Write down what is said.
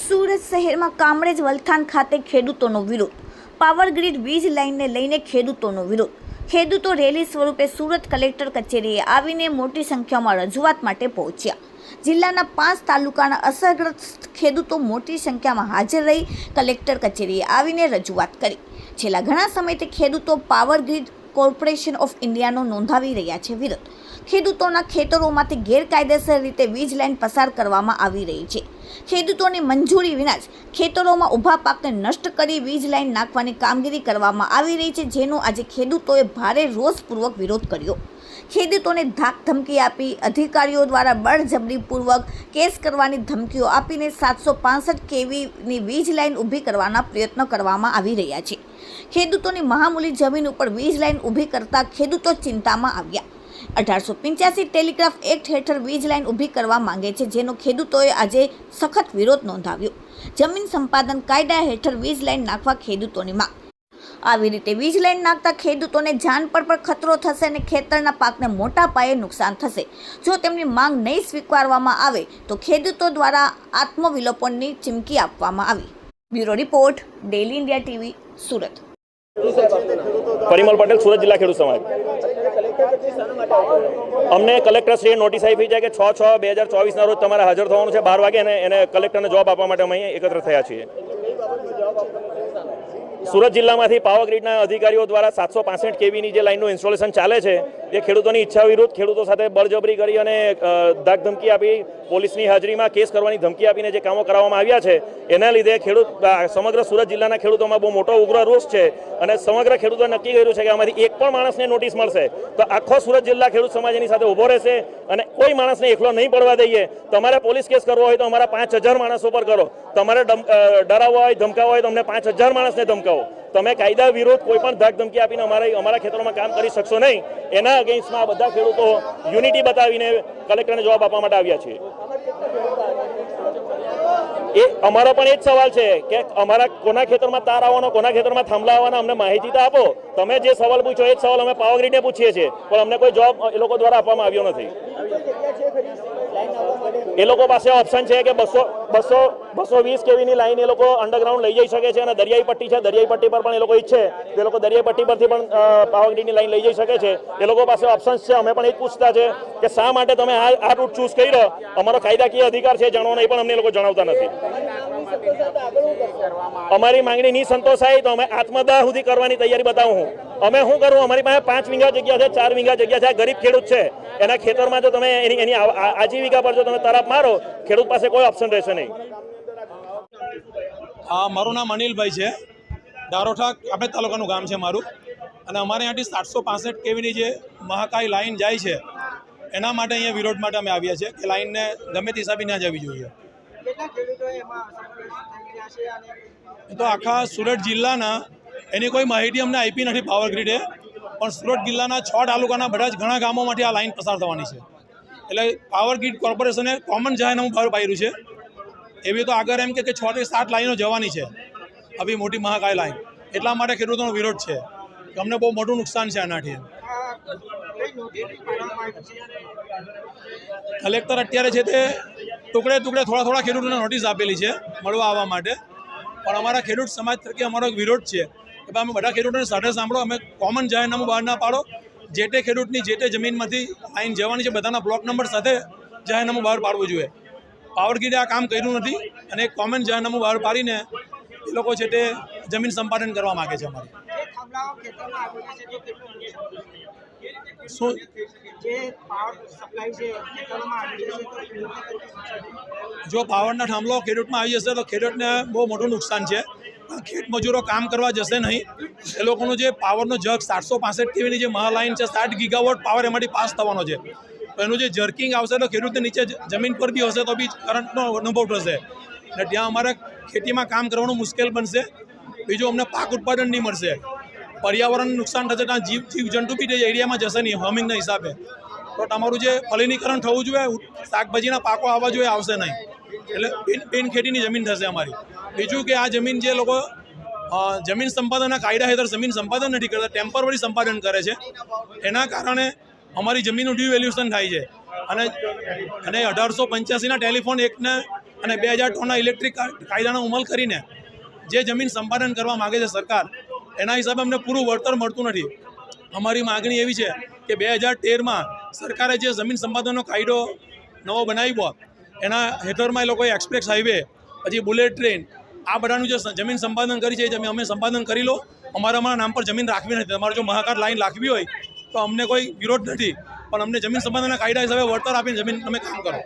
સુરત શહેરમાં કામરેજ વલથાણ ખાતે ખેડૂતોનો વિરોધ. પાવર ગ્રીડ વીજ લાઇનને લઈને ખેડૂતોનો વિરોધ. ખેડૂતો રેલી સ્વરૂપે સુરત કલેક્ટર કચેરીએ આવીને મોટી સંખ્યામાં રજૂઆત માટે પહોંચ્યા. જિલ્લાના પાંચ તાલુકાના અસરગ્રસ્ત ખેડૂતો મોટી સંખ્યામાં હાજર રહી કલેક્ટર કચેરીએ આવીને રજૂઆત કરી. છેલ્લા ઘણા સમયથી ખેડૂતો પાવર ગ્રીડ કોર્પોરેશન ઓફ ઇન્ડિયાનો નોંધાવી રહ્યા છે વિરોધ. ખેડૂતોના ખેતરોમાંથી ગેરકાયદેસર રીતે વીજ લાઇન પસાર કરવામાં આવી રહી છે. ખેડૂતોની મંજૂરી વિના જ ખેતરોમાં ઊભા પાકને નષ્ટ કરી વીજ લાઇન નાખવાની કામગીરી કરવામાં આવી રહી છે, જેનો આજે ખેડૂતોએ ભારે રોષપૂર્વક વિરોધ કર્યો. ખેડૂતોને ધાક ધમકી આપી, અધિકારીઓ દ્વારા બળજબરીપૂર્વક કેસ કરવાની ધમકીઓ આપીને સાતસો પાસઠ કેવીની વીજ લાઇન ઊભી કરવાના પ્રયત્નો કરવામાં આવી રહ્યા છે. ખેડૂતોની મહામૂલી જમીન ઉપર વીજ લાઇન ઊભી કરતા ખેડૂતો ચિંતામાં આવ્યા. અઢારસો પંચ્યાસી ટેલિગ્રાફ એક્ટ હેઠળ વીજ લાઇન ઊભી કરવા માંગે છે, જેનો ખેડૂતોએ આજે સખત વિરોધ નોંધાવ્યો. જમીન સંપાદન કાયદા હેઠળ વીજ લાઇન નાખવા ખેડૂતોની માંગ. આવી રીતે વીજ લાઇન નાખતા ખેડૂતોને જાન પર પણ ખતરો થશે અને ખેતરના પાકને મોટા પાયે નુકસાન થશે. જો તેમની માંગ નહીં સ્વીકારવામાં આવે, તો ખેડૂતો દ્વારા આત્મવિલોપનની ચીમકી આપવામાં આવી. Bureau report daily India TV, Surat. Parimal Patel, Surat જિલ્લા ખેડૂત સમાજ. અમને કલેક્ટરશ્રીએ નોટિસ આપી છે કે છ છ બે હજાર ચોવીસના રોજ તમારે હાજર થવાનું છે બાર વાગે અને એને કલેક્ટરને જવાબ આપવા માટે અમે અહીં એકત્ર થયા છીએ. સુરત જિલ્લામાંથી પાવર ગ્રીડના અધિકારીઓ દ્વારા સાતસો પાસઠ કેવીની જે લાઇનનું ઇન્સ્ટોલેશન ચાલે છે એ ખેડૂતોની ઈચ્છા વિરુદ્ધ ખેડૂતો સાથે બળજબરી કરી અને ધાકધમકી આપી પોલીસની હાજરીમાં કેસ કરવાની ધમકી આપીને જે કામો કરાવવામાં આવ્યા છે, એના લીધે ખેડૂત સમગ્ર સુરત જિલ્લાના ખેડૂતોમાં બહુ મોટો ઉગ્ર રોષ છે અને સમગ્ર ખેડૂતોએ નક્કી કર્યું છે કે આમાંથી એક પણ માણસને નોટિસ મળશે. તો આખો સુરત જિલ્લા ખેડૂત સમાજ એની સાથે ઊભો રહેશે અને કોઈ માણસને એકલો નહીં પડવા દઈએ. તમારે પોલીસ કેસ કરવો હોય તો અમારા પાંચ માણસો પર કરો. તમારે ડરાવવા હોય, ધમકાવવા હોય તો અમને પાંચ માણસને ધમકાવો. તમે કાયદા વિરોધ કોઈ પણ ધાક ધમકી આપીને અમારા અમારા ખેતરોમાં કામ કરી શકશો નહીં. એના અગેન્સ્ટમાં બધા ખેડૂતો યુનિટી બતાવીને કલેક્ટરને જવાબ આપવા માટે આવ્યા છીએ એ અમારો પણ એ જ સવાલ છે કે અમારા કોના ખેતરમાં તાર આવવાનો, કોના ખેતરમાં થાંભલા આવવાના, અમને માહિતી તો આપો. તમે જે સવાલ પૂછો એ જ સવાલ અમે પાવરગ્રીડને પૂછીએ છીએ. પણ અમને કોઈ જવાબ એ લોકો દ્વારા આપવામાં આવ્યો નથી. એ લોકો પાસે ઓપ્શન છે કે બસો બસો બસો વીસ કેવીની લાઈન એ લોકો અંડરગ્રાઉન્ડ લઈ જઈ શકે છે અને દરિયાઈ પટ્ટી છે, દરિયાઈ પટ્ટી પર પણ એ લોકો ઈચ્છે. એ લોકો દરિયાઈ પટ્ટી પરથી પણ પાવાગઢની લાઈન લઈ જઈ શકે છે. એ લોકો પાસે ઓપ્શન્સ છે. અમે પણ એ પૂછતા છે કે શા માટે તમે આ આ રૂટ ચૂઝ કર્યો? અમારો કાયદાકીય અધિકાર છે જાણવાનો એ પણ અમને લોકો જણાવતા નથી. અમારી માંગણી નહીં સંતોષાય તો અમે આત્મદાહ સુધી કરવાની તૈયારી બતાવું હું. અમે શું કરું અમારી પાસે પાંચ વીઘા જગ્યા છે ચાર વીઘા જગ્યા છે. ગરીબ ખેડૂત છે. એના ખેતરમાં જો તમે એની એની આજીવિકા પર જો તમે તરફ મારો ખેડૂત પાસે કોઈ ઓપ્શન રહેશે નહીં. હા મારું નામ અનિલભાઈ છે. દારોઠા આપણે તાલુકાનું ગામ છે મારું. અને અમારે અહીંયાથી સાતસો પાસઠ કેવીની જે મહાકાય લાઇન જાય છે એના માટે અહીંયા વિરોધ માટે અમે આવ્યા છીએ કે લાઈનને ગમે તે હિસાબે ના જવી જોઈએ. તો આખા સુરત જિલ્લાના એની કોઈ માહિતી અમને આપી નથી પાવર ગ્રીડે પણ સુરત જિલ્લાના છ તાલુકાના બધા જ ઘણા ગામોમાંથી આ લાઈન પસાર થવાની છે. એટલે પાવર ગ્રીડ કોર્પોરેશને કોમન જાહેરનામું બહાર પાડ્યું છે. એવી તો આગળ એમ કે કે છ થી સાત લાઈનો જવાની છે. આવી મોટી મહાકાય લાઈન એટલા માટે ખેડૂતોનો વિરોધ છે. અમને બહુ મોટું નુકસાન છે આનાથી. કલેક્ટર અત્યારે છે તે ટુકડે ટુકડે થોડા થોડા ખેડૂતોને નોટિસ આપેલી છે, મળવા આવવા માટે. પણ અમારા ખેડૂત સમાજ તરીકે અમારો એક વિરોધ છે કે ભાઈ અમે બધા ખેડૂતોને સાથે સાંભળો, અમે કોમન જાહેરનામું બહાર ના પાડો. જે તે ખેડૂતની, જે તે જમીનમાંથી લાઈન જવાની છે, બધાના બ્લોક નંબર સાથે જાહેરનામું બહાર પાડવું જોઈએ. પાવરગીરે આ કામ કર્યું નથી અને એક કોમન જાહેરનામું બહાર પાડીને એ લોકો છે તે જમીન સંપાદન કરવા માગે છે અમારી. જે ખેતરમાં આવી રહ્યા છે તે કેટલું જે પાવર સપ્લાય છે ખેતરોમાં આવી જશે? જો પાવરના થાંભલો ખેડૂતમાં આવી જશે તો ખેડૂતને બહુ મોટું નુકસાન છે. ખેત મજૂરો કામ કરવા જશે નહીં. એ લોકોનું જે પાવરનો જગ સાતસો પાસઠ કેવીની જે મહાલાઇન છે સાઠ ગીગાવોટ પાવર એમાંથી પાસ થવાનો છે. તો એનું જે જર્કિંગ આવશે તો ખેડૂતને નીચે જમીન પર બી હશે તો બી કરંટનો અનુભવ થશે. અને ત્યાં અમારે ખેતીમાં કામ કરવાનું મુશ્કેલ બનશે. બીજું અમને પાક ઉત્પાદન નહીં મળશે. પર્યાવરણને નુકસાન થશે ત્યાં જીવ જીવ જંતુ બી તે એરિયામાં જશે નહીં, હોમિંગના હિસાબે. તો તમારું જે ફલિનીકરણ થવું જોઈએ શાકભાજીના પાકો આવવા જોઈએ, આવશે નહીં. એટલે બિન બિન ખેતીની જમીન થશે અમારી. બીજું કે આ જમીન જે લોકો જમીન સંપાદનના કાયદા હેઠળ જમીન સંપાદન નથી કરતા, ટેમ્પરરી સંપાદન કરે છે. એના કારણે અમારી જમીનનું ડિવેલ્યુશન થાય છે. અને અને અઢારસો પંચ્યાસીના ટેલિફોન એક્ટને અને બે હજાર ત્રણના ઇલેક્ટ્રિક કાયદાનો અમલ કરીને જે જમીન સંપાદન કરવા માગે છે સરકાર એના હિસાબે અમને પૂરું વળતર મળતું નથી. અમારી માગણી એવી છે કે બે હજાર તેરમાં સરકારે જે જમીન સંપાદનનો કાયદો નવો બનાવ્યો, એના હેઠળમાં એ લોકોએ એક્સપ્રેસ હાઈવે, પછી બુલેટ ટ્રેન, આ બધાનું જે જમીન સંપાદન કરી છે જમીન અમે સંપાદન કરી લો. અમારા અમારા નામ પર જમીન રાખવી નથી. તમારે જો મહાકાર લાઈન રાખવી હોય તો અમને કોઈ વિરોધ નથી. પણ અમને જમીન સંપાદનના કાયદા હિસાબે વળતર આપીને જમીન તમે કામ કરો.